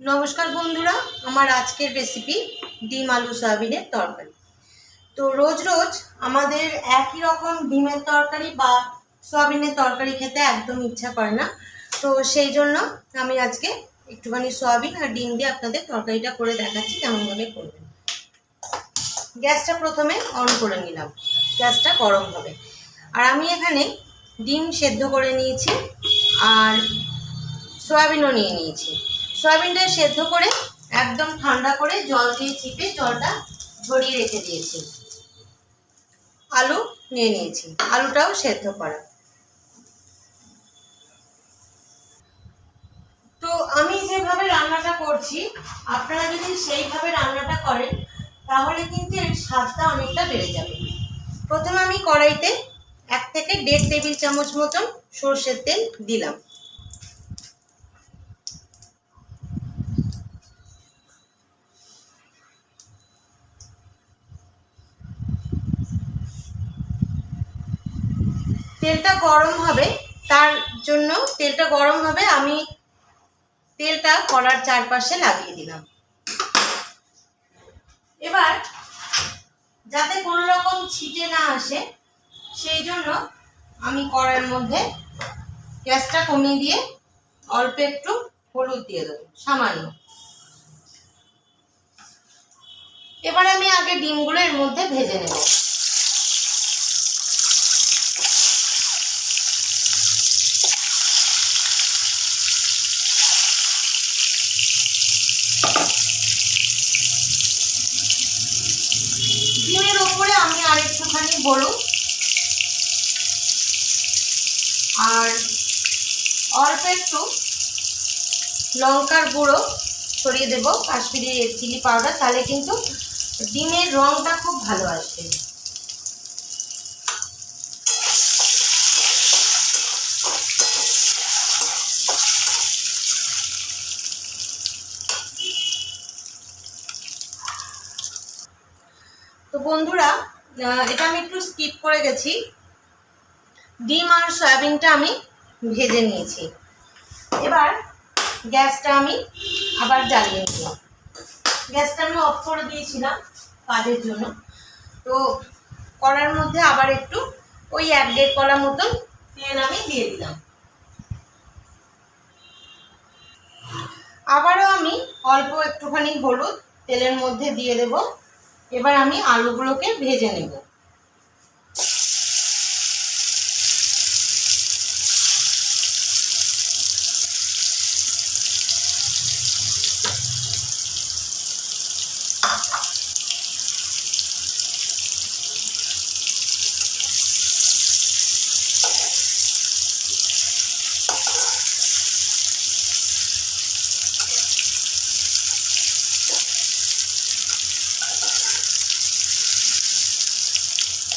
নমস্কার বন্ধুরা, আমার আজকের রেসিপি ডিম আলু সয়াবিনের তরকারি। তো রোজ রোজ আমাদের একই রকম ডিমের তরকারি বা সয়াবিনের তরকারি খেতে একদম ইচ্ছা করে না। তো সেই জন্য আমি আজকে একটুখানি সয়াবিন আর ডিম দিয়ে আপনাদের তরকারিটা করে দেখাচ্ছি কেমনভাবে করবেন। গ্যাসটা প্রথমে অন করে নিলাম, গ্যাসটা গরম হবে। আর আমি এখানে ডিম সেদ্ধ করে নিয়েছি আর সয়াবিনও নিয়ে নিয়েছি। সয়াবিনটা সেদ্ধ করে একদম ঠান্ডা করে জল দিয়ে চিপে জলটা ঝরিয়ে রেখে দিয়েছি। আলু নিয়ে নিয়েছি। আলুটাও সেদ্ধ করা। তো আমি যেভাবে রান্নাটা করছি, আপনারা যদি সেইভাবে রান্নাটা করেন, তাহলে কিন্তু এর স্বাদটা অনেকটা বেড়ে যাবে। প্রথমে আমি কড়াইতে এক থেকে দেড় টেবিল চামচ মতন সর্ষের তেল দিলাম। তেলটা গরম হবে, তার জন্য তেলটা গরম হবে, আমি তেলটা কড়ার চারপাশে লাগিয়ে দিলাম। এবার যাতে কোনো রকম ছিটে না আসে, সেই জন্য আমি কড়াইয়ের মধ্যে গ্যাসটা কমিয়ে দিয়ে অল্প একটু হলুদ দিয়ে দেবো, সামান্য। এবার আমি আগে ডিমগুলো এর মধ্যে ভেজে নেব ডিমের ওপরে আমি আর হলুদ আর অল্প একটু লঙ্কার গুঁড়ো ছড়িয়ে দেবো, কাশ্মীরি রেড চিলি পাউডার, তাহলে কিন্তু ডিমের রঙটা খুব ভালো আসবে। তো বন্ধুরা এটা আমি একটু স্কিপ করে গেছি। ডিম আর সয়াবিনটা আমি ভেজে নিয়েছি। এবার গ্যাসটা আমি আবার জ্বালিয়ে নিলাম। গ্যাসটা আমি অফ করে দিয়েছিলাম কাজের জন্য। তো কড়ার মধ্যে আবার একটু ওই এক দেড় কলা মতন তেল আমি দিয়ে দিলাম। আবারও আমি অল্প একটুখানি হলুদ তেলের মধ্যে দিয়ে দেব। এবার আমি আলুগুলোকে ভেজে নেব।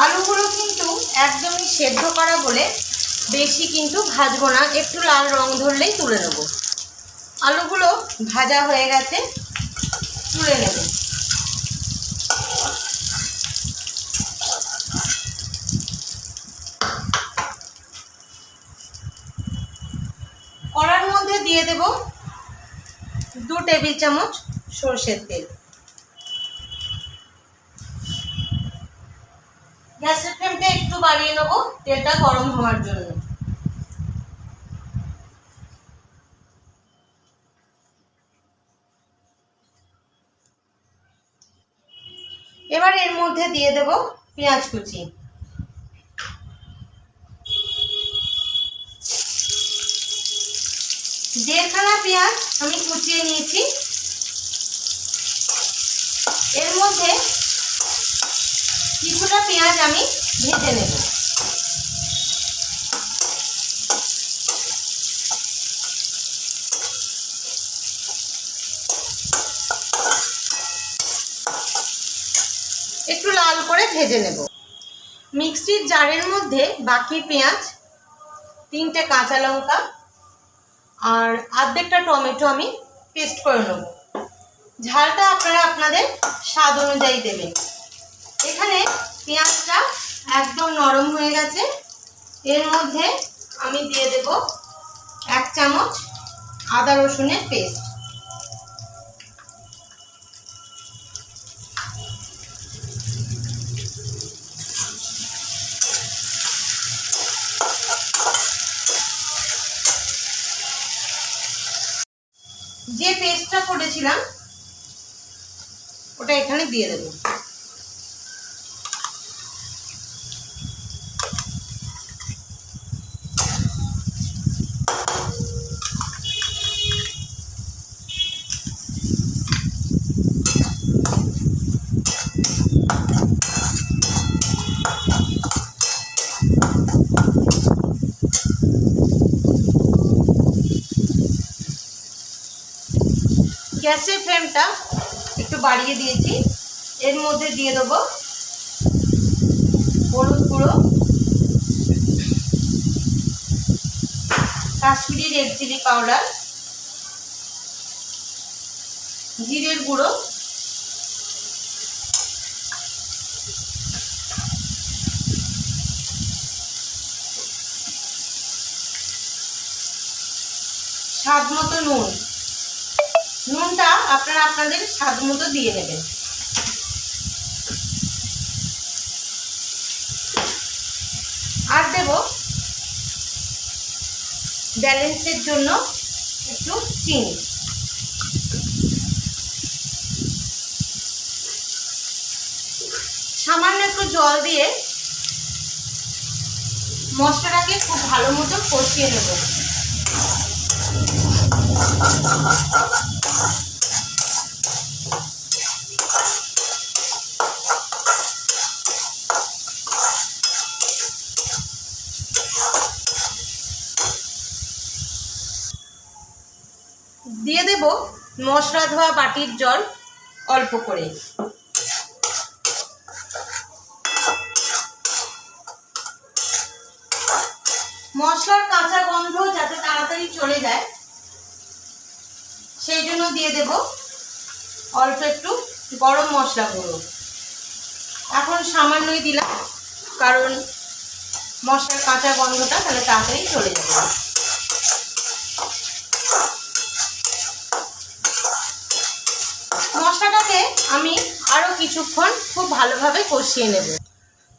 আলুগুলো কিন্তু একদমই সেদ্ধ করা বলে বেশি কিন্তু ভাজবো না, একটু লাল রং ধরলেই তুলে নেব। আলুগুলো ভাজা হয়ে গেছে, তুলে নেব। কড়ার মধ্যে দিয়ে দেব দু টেবিল চামচ সর্ষের তেল গ্যাসের ফ্লেমটা একটু বাড়িয়ে নেব, তেলটা গরম হওয়ার জন্য। এবার এর মধ্যে দিয়ে দেব পেঁয়াজ কুচি। দেড়খানা পেঁয়াজ আমি কুচিয়ে নিয়েছি। এর মধ্যে কিছুটা পেঁয়াজ আমি ভেজে নেব। একটু লাল করে ভেজে নেব। মিক্সির জারের মধ্যে বাকি পেঁয়াজ, তিনটে কাঁচা লঙ্কা আর আর্ধেকটা টমেটো আমি পেস্ট করে নেব। ঝালটা আপনারা আপনাদের স্বাদ অনুযায়ী দেবেন। এখানে পেঁয়াজটা একদম নরম হয়ে গেছে। এর মধ্যে আমি দিয়ে দেব এক চামচ আদা রসুনের পেস্ট। যে পেস্টটা করেছিলাম, ওটা এখানে দিয়ে দেবো। গ্যাসের ফ্লেমটা একটু বাড়িয়ে দিয়েছি। এর মধ্যে দিয়ে দেবো হলুদ গুঁড়ো, কাশ্মীরি রেড চিলি পাউডার, জিরের গুঁড়ো, স্বাদ মতো নুন। নুনটা আপনারা আপনাদের স্বাদ মতো দিয়ে নেবেন। আর দেব ব্যালেন্সের জন্য একটু চিনি। সামান্য একটু জল দিয়ে মশলাটাকে খুব ভালো মতো কষিয়ে নেব। দিয়ে দেব মশলা ধোয়া বাটির জল অল্প করে। মশলার কাঁচা গন্ধ যাতে তাড়াতাড়ি চলে যায়, সেই জন্য দিয়ে দেব অল্প একটু গরম মশলা গুঁড়ো। এখন সামান্যই দিলাম, কারণ মশলার কাঁচা গন্ধটা তাহলে তাড়াতাড়ি চলে যাবে মশলাটাকে আমি আরও কিছুক্ষণ খুব ভালোভাবে কষিয়ে নেব।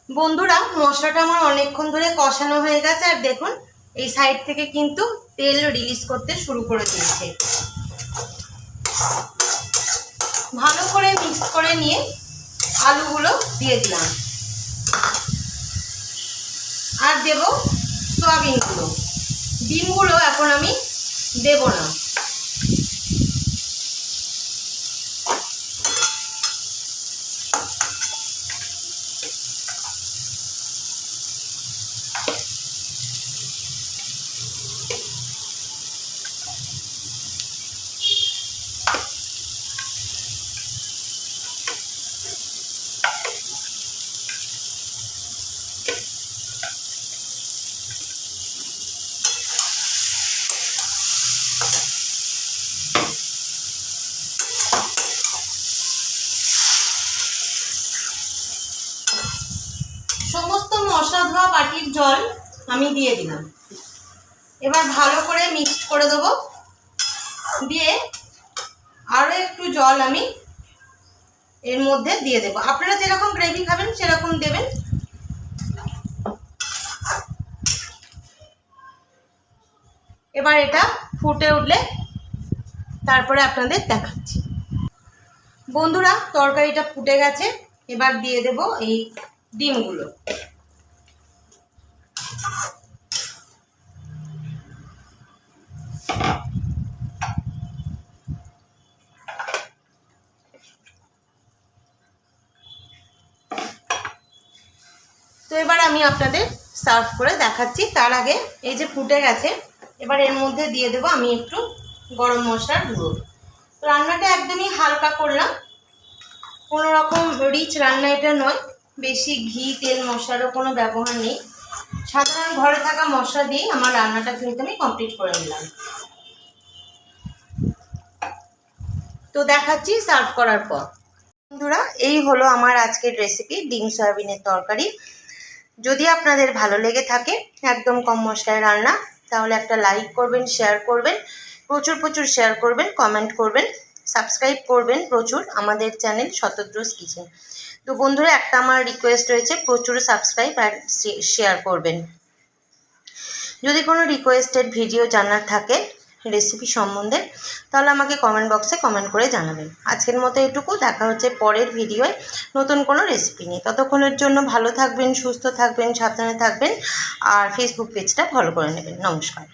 বন্ধুরা, মশলাটা আমার অনেকক্ষণ ধরে কষানো হয়ে গেছে আর দেখুন, এই সাইড থেকে কিন্তু তেল রিলিজ করতে শুরু করে দিয়েছে। ভালো করে মিক্স করে নিয়ে আলুগুলো দিয়ে দিলাম। আর দেব সয়াবিনগুলো ডিমগুলো এখন আমি দেব না সমস্ত মশলা ধোয়া বাটির জল আমি দিয়ে দিলাম। এবার ভালো করে মিক্সড করে দেবো। দিয়ে আরও একটু জল আমি এর মধ্যে দিয়ে দেবো। আপনারা যেরকম গ্রেভি খাবেন, সেরকম দেবেন। এবার এটা ফুটে উঠলে তারপরে আপনাদের দেখাচ্ছি। বন্ধুরা, তরকারিটা ফুটে গেছে। এবার দিয়ে দেব এই ডিমগুলো। তো এবার আমি আপনাদের সার্ভ করে দেখাচ্ছি। তার আগে এই যে ফুটে গেছে, এবার এর মধ্যে দিয়ে দেবো আমি একটু গরম মশলার গুঁড়ো। রান্নাটা একদমই হালকা করলাম। কোনো রকম রিচ রান্না এটা নয়। বেশি ঘি, তেল মশলারও কোনো ব্যবহার নেই। সাধারণ ঘরে থাকা মশলা দিয়েই আমার রান্নাটা কিন্তু আমি কমপ্লিট করে নিলাম। তো দেখাচ্ছি সার্ভ করার পর। বন্ধুরা, এই হলো আমার আজকের রেসিপি ডিম সয়াবিনের তরকারি। যদি আপনাদের ভালো লেগে থাকে একদম কম মশলায় রান্না, তাহলে একটা লাইক করবেন শেয়ার করবেন, প্রচুর প্রচুর শেয়ার করবেন কমেন্ট করবেন সাবস্ক্রাইব করবেন প্রচুর আমাদের চ্যানেল শতদ্রোস কিচেন তো বন্ধুরা, একটা আমার রিকোয়েস্ট রয়েছে, প্রচুর সাবস্ক্রাইব আর শেয়ার করবেন। যদি কোনো রিকোয়েস্টেড ভিডিও জানার থাকে রেসিপি সম্বন্ধে, তাহলে আমাকে কমেন্ট বক্সে কমেন্ট করে জানাবেন। আজকের মতো এটুকু, দেখা হচ্ছে পরের ভিডিওয় নতুন কোনো রেসিপি নিয়ে। ততক্ষণের জন্য ভালো থাকবেন, সুস্থ থাকবেন, সাবধানে থাকবেন, আর ফেসবুক পেজটা ফলো করে নেবেন। নমস্কার।